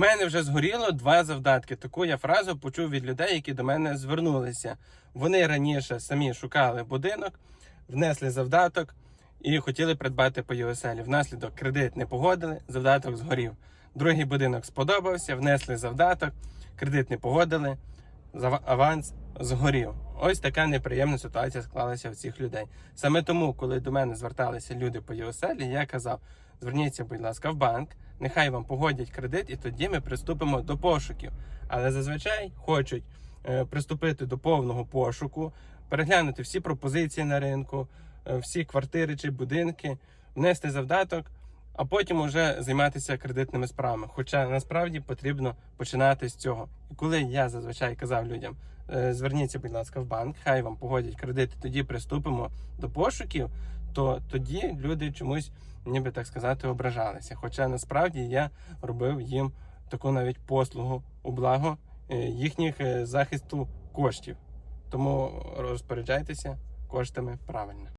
У мене вже згоріло два завдатки. Таку я фразу почув від людей, які до мене звернулися. Вони раніше самі шукали будинок, внесли завдаток і хотіли придбати по ЮСЛі. Внаслідок кредит не погодили, завдаток згорів. Другий будинок сподобався, внесли завдаток, кредит не погодили, аванс згорів. Ось така неприємна ситуація склалася у цих людей. Саме тому, коли до мене зверталися люди по ЮСЛі, я казав: зверніться, будь ласка, в банк, нехай вам погодять кредит, і тоді ми приступимо до пошуків. Але зазвичай хочуть е, приступити до повного пошуку, переглянути всі пропозиції на ринку, е, всі квартири чи будинки, внести завдаток, а потім уже займатися кредитними справами. Хоча насправді потрібно починати з цього. І коли я зазвичай казав людям, зверніться, будь ласка, в банк, хай вам погодять кредити, тоді приступимо до пошуків, то тоді люди чомусь, ніби так сказати, ображалися. Хоча насправді я робив їм таку навіть послугу у благо е, їхніх е, захисту коштів. Тому розпоряджайтеся коштами правильно.